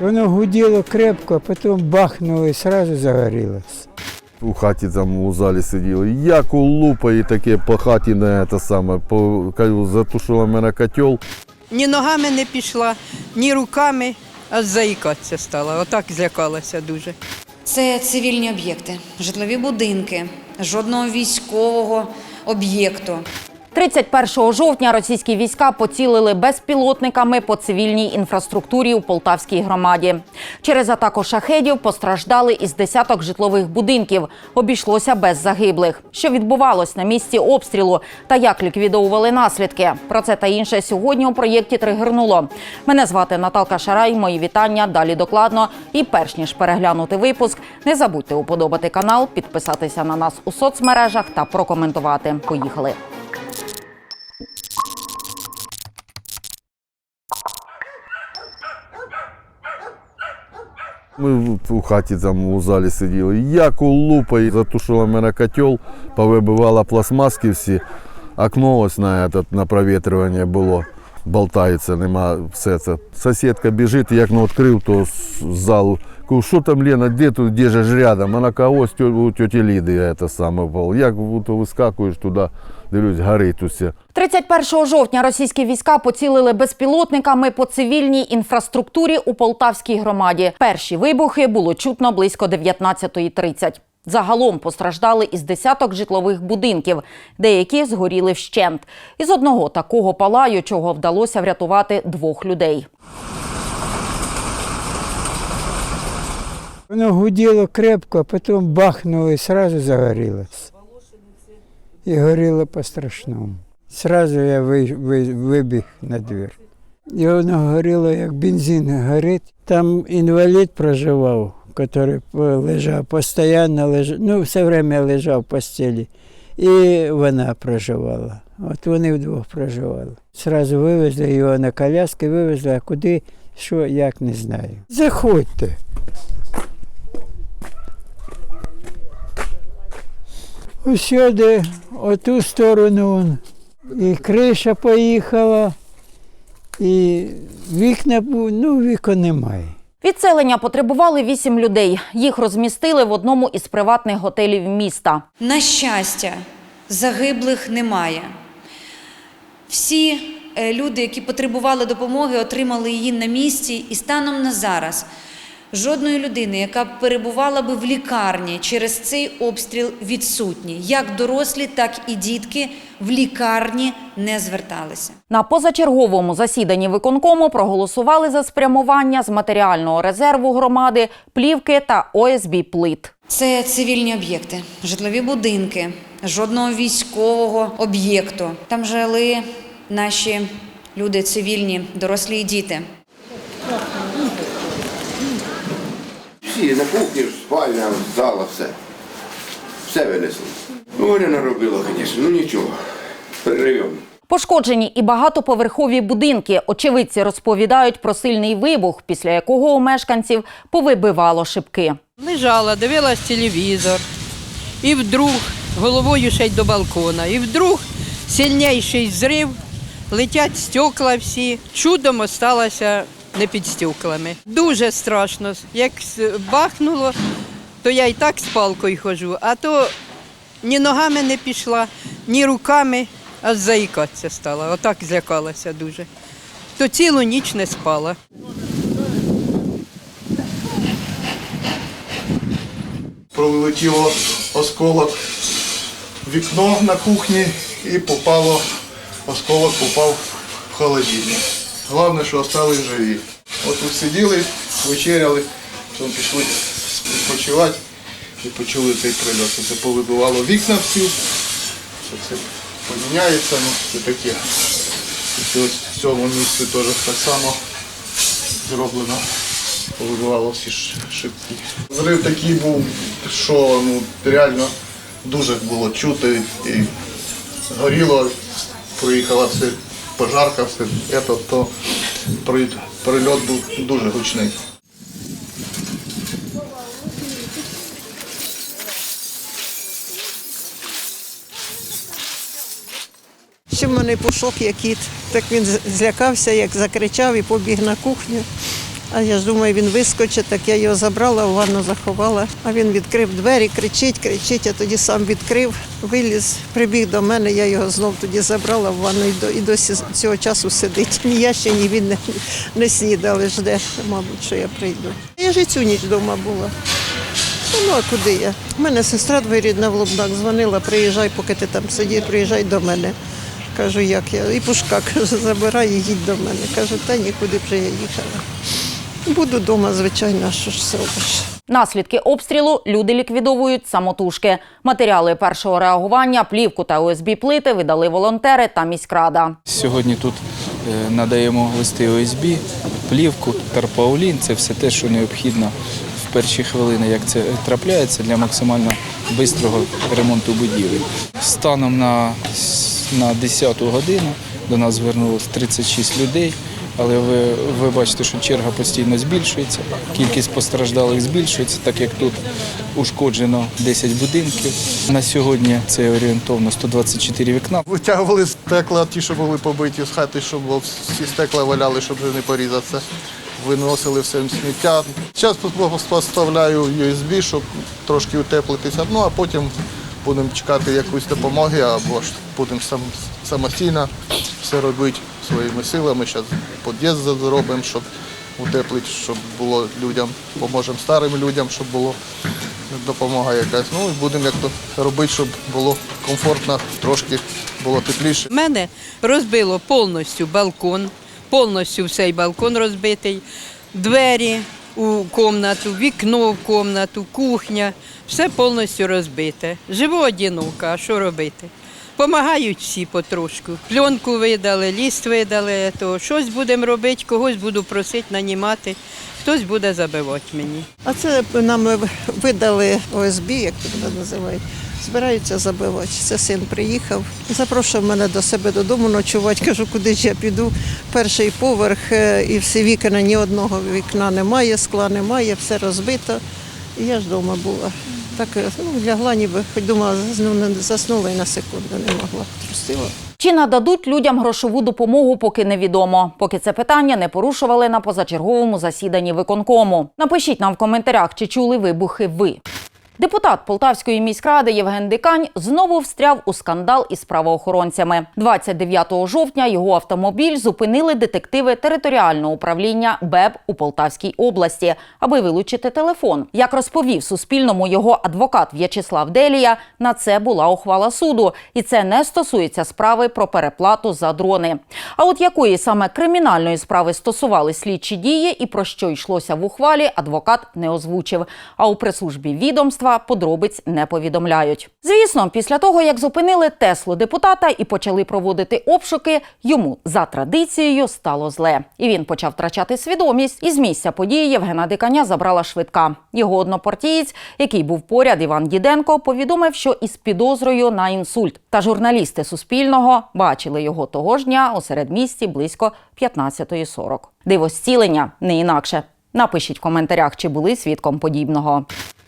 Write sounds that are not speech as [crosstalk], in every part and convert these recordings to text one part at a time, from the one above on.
Воно гуділо крепко, а потім бахнуло і одразу загорілося. У хаті там у залі сиділи. Як у лупа і таке по хаті на те саме. По, кажу, затушила мене котел. Ні ногами не пішла, ні руками, аж заїкатися стала. Отак злякалася дуже. Це цивільні об'єкти, житлові будинки, жодного військового об'єкту. 31 жовтня російські війська поцілили безпілотниками по цивільній інфраструктурі у Полтавській громаді. Через атаку шахедів постраждали із десяток житлових будинків. Обійшлося без загиблих. Що відбувалось на місці обстрілу та як ліквідовували наслідки? Про це та інше сьогодні у проєкті тригернуло. Мене звати Наталка Шарай. Мої вітання. Далі докладно. І перш ніж переглянути випуск, не забудьте уподобати канал, підписатися на нас у соцмережах та прокоментувати. Поїхали. Ми у хаті там у залі сиділи. Як у лупа затушила мене котел, повибивала пластмаски всі. Окно ось на, этот, на провітрювання було. Болтається, нема все це. Сусідка біжить, як не відкрив, то з залу. Кажу, що там Лена, де тут, де ж рядом? Вона каже, ось у тьоті Ліди це саме було. Як то вискакуєш туди, дивлюсь, горить усе. 31 жовтня російські війська поцілили безпілотниками по цивільній інфраструктурі у Полтавській громаді. Перші вибухи було чутно близько 19.30. Загалом постраждали із десяток житлових будинків, деякі згоріли вщент. Із одного такого палаючого вдалося врятувати двох людей. Воно гуділо крепко, а потім бахнуло і одразу загорілося. І горіло по-страшному. Зразу я ви- ви- вибіг на двір. І воно горіло, як бензин горить. Там інвалід проживав, який лежав, постійно лежав, ну, все время лежав в постелі. І вона проживала. От вони вдвох проживали. Зразу вивезли його на коляски, вивезли, а куди, що, як не знаю. Заходьте. Усюди, оту сторону, он, і криша поїхала, і вікна, бу- ну, вікон немає. Відселення потребували вісім людей. Їх розмістили в одному із приватних готелів міста. На щастя, загиблих немає. Всі е, люди, які потребували допомоги, отримали її на місці, і станом на зараз жодної людини, яка перебувала би в лікарні через цей обстріл, відсутні. Як дорослі, так і дітки в лікарні не зверталися. На позачерговому засіданні виконкому проголосували за спрямування з матеріального резерву громади плівки та ОСБ плит. Це цивільні об'єкти, житлові будинки, жодного військового об'єкту. Там жили наші люди цивільні, дорослі і діти. Всі на кухні, спальня, зала, все. Все винесли. Ну, Оля наробила, звісно, ну нічого. Перерив. Пошкоджені і багатоповерхові будинки. Очевидці розповідають про сильний вибух, після якого у мешканців повибивало шибки. Лежала, дивилась телевізор. І вдруг головою ще й до балкона. І вдруг сильніший зрив, летять стекла всі. Чудом осталася не під стеклами. Дуже страшно. Як бахнуло, то я і так з палкою ходжу, а то ні ногами не пішла, ні руками, аж заїкатися стала. Отак злякалася дуже. То цілу ніч не спала. пролетіло осколок в вікно на кухні і попало, осколок попав в холодильник. Головне, що залишились живі. От тут сиділи, вечеряли, потім пішли відпочивати і почули цей прильот. Це повибивало вікна всі, що це поміняється, ну це таке. І ось в цьому місці теж так само зроблено. Повибивало всі шибки. Зрив такий був, що ну, реально дуже було чути і горіло, приїхала все, пожарка, все, Ето, то прильот був дуже гучний. Ще в мене пушок як кіт. Так він злякався, як закричав і побіг на кухню. А я ж думаю, він вискочить, так я його забрала, в ванну заховала. А він відкрив двері, кричить, кричить, я тоді сам відкрив, виліз, прибіг до мене, я його знов тоді забрала в ванну і, до, і досі цього часу сидить. [laughs] Ні я ще, ні він не, не снідали, жде, мабуть, що я прийду. Я ж і цю ніч вдома була. Ну, а куди я? У мене сестра двоюрідна в Лубнах дзвонила, приїжджай, поки ти там сидиш, приїжджай до мене. Кажу, як я? І пушка [laughs] каже, забирай їдь до мене. Кажу, та нікуди вже я їхала. Буду вдома, звичайно, що ж зробиш. Наслідки обстрілу люди ліквідовують самотужки. Матеріали першого реагування, плівку та ОСБ плити видали волонтери та міськрада. Сьогодні тут е, надаємо листи ОСБ, плівку, тарпаулін. Це все те, що необхідно в перші хвилини, як це трапляється, для максимально швидкого ремонту будівель. Станом на, на 10 годину до нас звернулося 36 людей. Але ви, ви бачите, що черга постійно збільшується, кількість постраждалих збільшується, так як тут ушкоджено 10 будинків. На сьогодні це орієнтовно 124 вікна. Витягували стекла, ті, що були побиті з хати, щоб всі стекла валяли, щоб не порізатися. Виносили все сміття. Зараз поставляю USB, щоб трошки утеплитися. Ну а потім будемо чекати якоїсь допомоги, або ж будемо сам, самостійно все робити своїми силами. Зараз під'їзд зробимо, щоб утеплити, щоб було людям, поможемо старим людям, щоб було допомога якась. Ну і будемо як то робити, щоб було комфортно, трошки було тепліше. Мене розбило повністю балкон, повністю цей балкон розбитий, двері у кімнату, вікно в кімнату, кухня. Все повністю розбите. Живу одинока, а що робити? Помагають всі потрошку. Пленку видали, ліст видали, то щось будемо робити, когось буду просити, нанімати, хтось буде забивати мені. А це нам видали ОСБ, як тут називають. Збираються забивати. Це син приїхав, запрошував мене до себе додому ночувати. Кажу, куди ж я піду. Перший поверх е, і всі вікна, ні одного вікна немає, скла немає, все розбито. І я ж вдома була. Так е, ну, лягла, ніби хоч думала, ну, заснула і на секунду не могла. Трусила. Чи нададуть людям грошову допомогу, поки невідомо. Поки це питання не порушували на позачерговому засіданні виконкому. Напишіть нам в коментарях, чи чули вибухи ви. Депутат Полтавської міськради Євген Дикань знову встряв у скандал із правоохоронцями. 29 жовтня його автомобіль зупинили детективи територіального управління БЕБ у Полтавській області, аби вилучити телефон. Як розповів Суспільному його адвокат В'ячеслав Делія, на це була ухвала суду, і це не стосується справи про переплату за дрони. А от якої саме кримінальної справи стосували слідчі дії і про що йшлося в ухвалі, адвокат не озвучив. А у прес-службі відомства подробиць не повідомляють. Звісно, після того як зупинили Теслу депутата і почали проводити обшуки, йому за традицією стало зле, і він почав втрачати свідомість. І з місця події Євгена Диканя забрала швидка. Його однопартієць, який був поряд, Іван Діденко, повідомив, що із підозрою на інсульт. Та журналісти Суспільного бачили його того ж дня у середмісті близько 15.40. Диво зцілення не інакше. Напишіть в коментарях, чи були свідком подібного.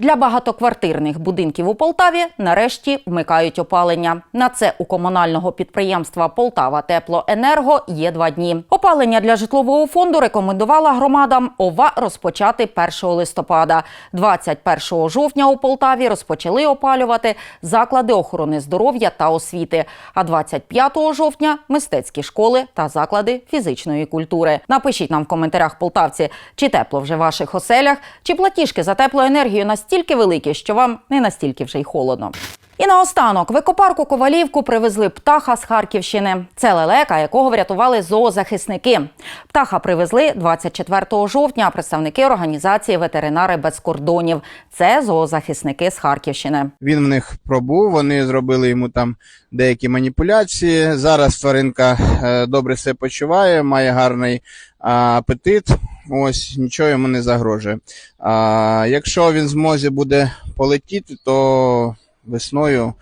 Для багатоквартирних будинків у Полтаві нарешті вмикають опалення. На це у комунального підприємства Полтава Теплоенерго є два дні. Опалення для житлового фонду рекомендувала громадам ОВА розпочати 1 листопада. 21 жовтня у Полтаві розпочали опалювати заклади охорони здоров'я та освіти. А 25 жовтня мистецькі школи та заклади фізичної культури. Напишіть нам в коментарях полтавці, чи тепло вже в ваших оселях, чи платіжки за теплоенергію настільки великі, що вам не настільки вже й холодно. І наостанок в екопарку Ковалівку привезли птаха з Харківщини. Це лелека, якого врятували зоозахисники. Птаха привезли 24 жовтня. Представники організації Ветеринари без кордонів. Це зоозахисники з Харківщини. Він в них пробув, вони зробили йому там деякі маніпуляції. Зараз тваринка е, добре себе почуває, має гарний апетит. Ось нічого йому не загрожує. А, якщо він в змозі буде полетіти, то весною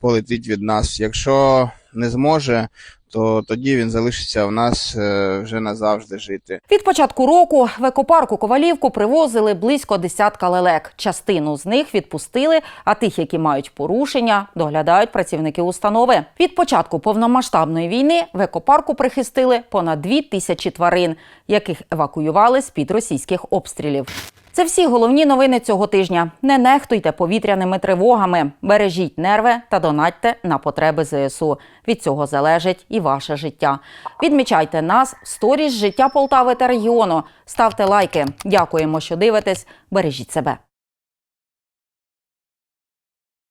полетить від нас. Якщо не зможе, то тоді він залишиться у нас е, вже назавжди жити. Від початку року в екопарку Ковалівку привозили близько десятка лелек. Частину з них відпустили, а тих, які мають порушення, доглядають працівники установи. Від початку повномасштабної війни в екопарку прихистили понад дві тисячі тварин, яких евакуювали з під російських обстрілів. Це всі головні новини цього тижня. Не нехтуйте повітряними тривогами, бережіть нерви та донатьте на потреби ЗСУ. Від цього залежить і ваше життя. Відмічайте нас в сторіс життя Полтави та регіону. Ставте лайки. Дякуємо, що дивитесь. Бережіть себе.